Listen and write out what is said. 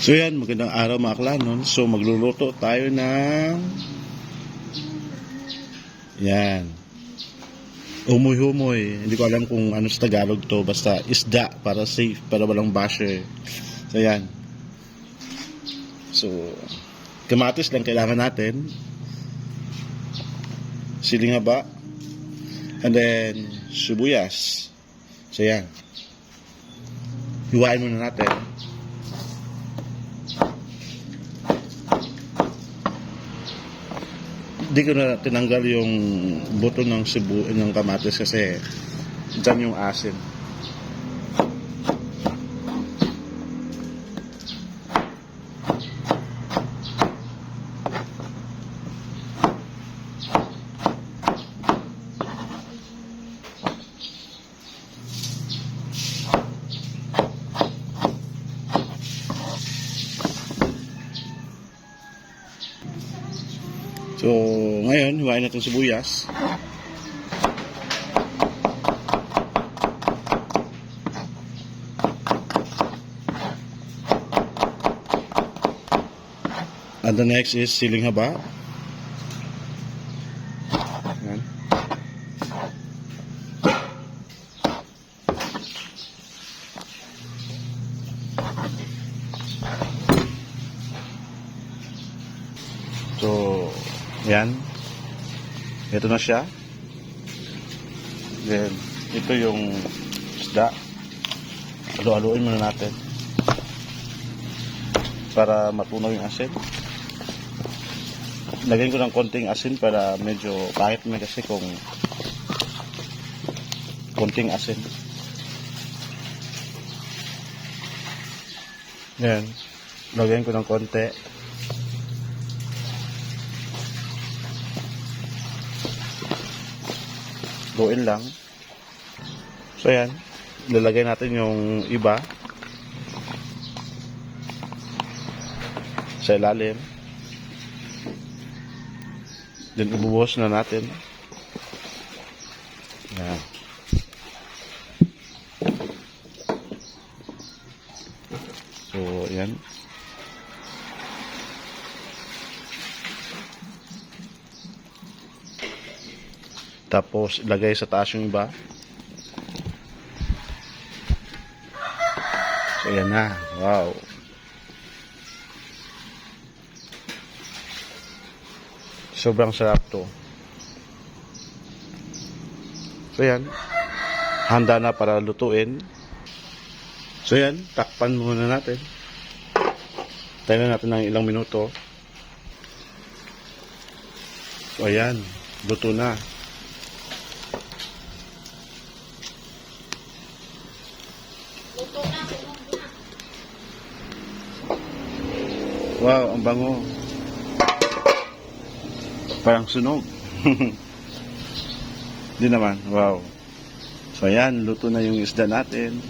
So yan, magandang araw mga klanon. So magluluto tayo ng yan. Umoy-humoy. Hindi ko alam kung ano sa Tagalog to. Basta isda para safe, para walang basher. So yan. So, kamatis lang kailangan natin. Siling haba. And then, sibuyas. So yan. Hiwain muna natin. Hindi ko na tinanggal yung buto ng sibu ng kamatis kasi dyan yung asin. So, ngayon, hiwain natin sibuyas. And the next is siling haba. Yan. So, yan. Ito na siya. Then, ito yung isda. Alo-aloin muna natin. Para matunaw yung asin. Lagyan ko ng konting asin para medyo kahit may kasi kung konting asin. Yan. Lagyan ko ng konti. Luin lang. So yan, lalagay natin yung iba sa ilalim. Then ibubuhos na natin. Yan. So, yan. Tapos, ilagay sa taas yung iba. So, yan na. Wow. Sobrang sarap to. So, yan. Handa na para lutuin. So, yan. Takpan muna natin. Tayo na natin ng ilang minuto. So, ayan. Luto na. Wow, ang bango. Parang sunog. Di naman, wow. So ayan, luto na yung isda natin.